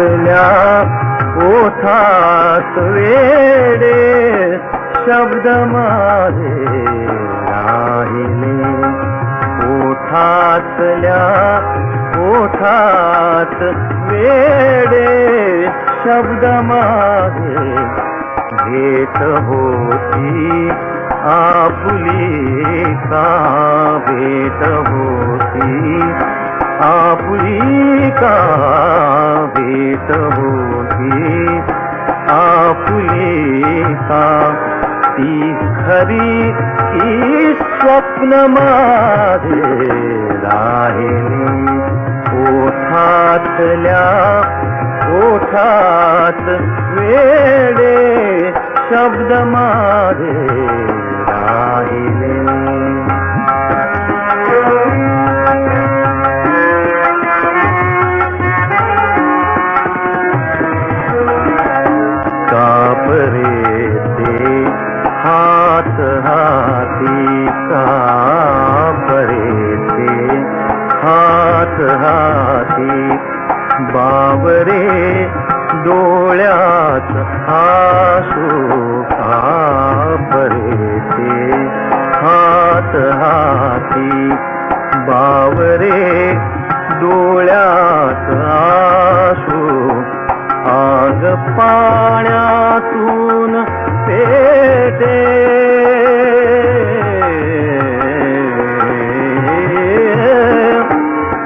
आपल्या ओठात वेडे शब्द माझे राहिले. ओठातल्या ओठात वेडे शब्द माझे भेट होती आपुली का? भेट होती आपुली का भेट होती. आपुली का ती खरी की स्वप्न माझे राहिली. ओठातल्या ओठात वेडे शब्द माझे राहिले. बावरे डोळ्यात आसू कापरे ते. हात हाती बावरे डोळ्यात आसू आग पाण्यातून पेटे.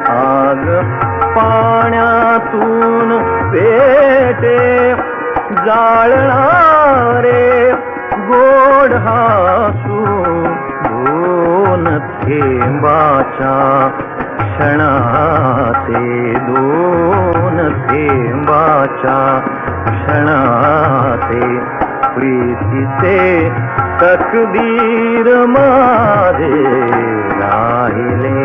आग पाण्यातून पेटे जाळणारे गोड हासू दोन थेंबाच्या क्षणाचे दोन थेंबाच्या क्षणाचे प्रीतीचे तकदीर मारे राहिले.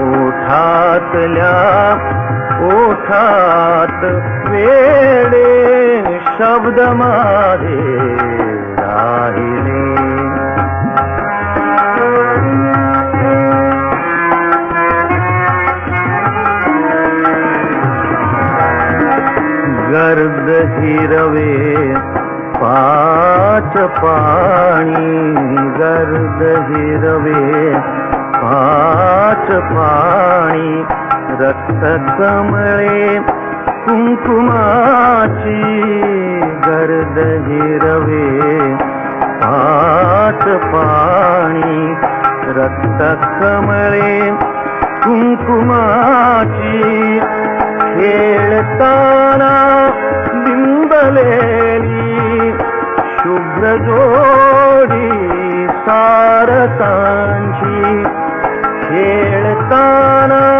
ओठातल्या ओठात वेळे शब्द माझे राहिले. गर्द हिरवे पाच पाणी गर्द हिरवे पाच पाणी. रक्त कमळे कुङ्कुमार्दे कुङ्कुमाची खेळताना बिम्बलेली शुभ्रजोडी शुभ्रोडी खेळताना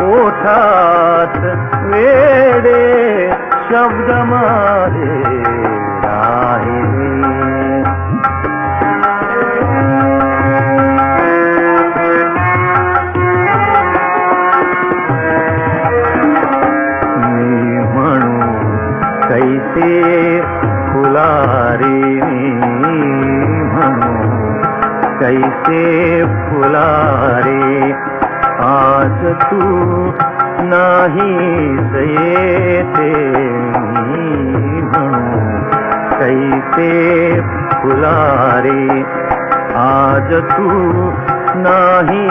ओठात वेडे शब्द माझे राहिले मी म्हणू कैसे फुलारे आज तू नाही सये कैसे फुलारे आज तू नाही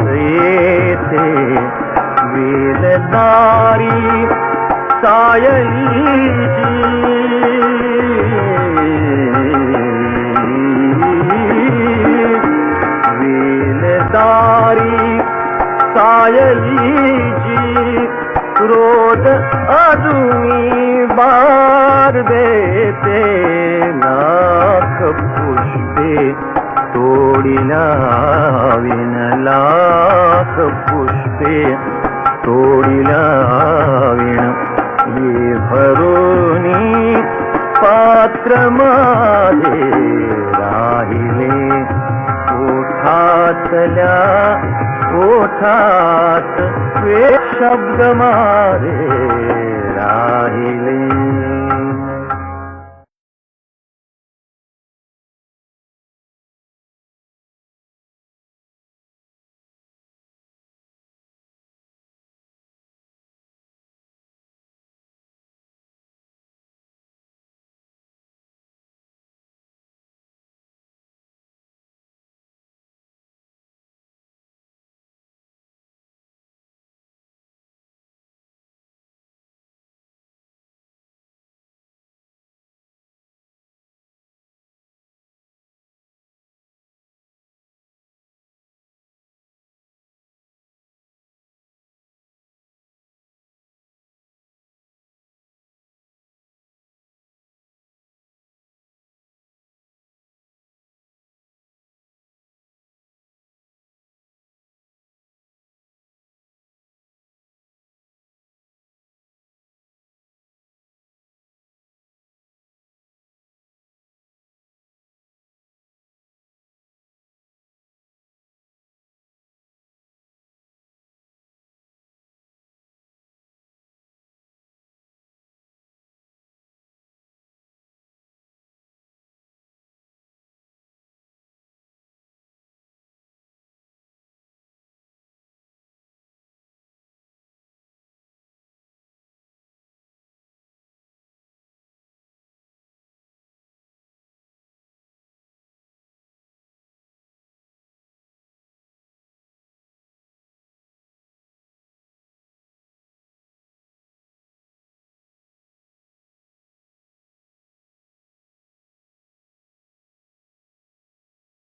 से वेलदारी सायली जी। कर देते लाख पुष्पे तोडिना विन लाख पुष्पे तोडिला विण ये भरोनी पात्र माझे राहिले. ओठातल्या ओठात वे शब्द मारे.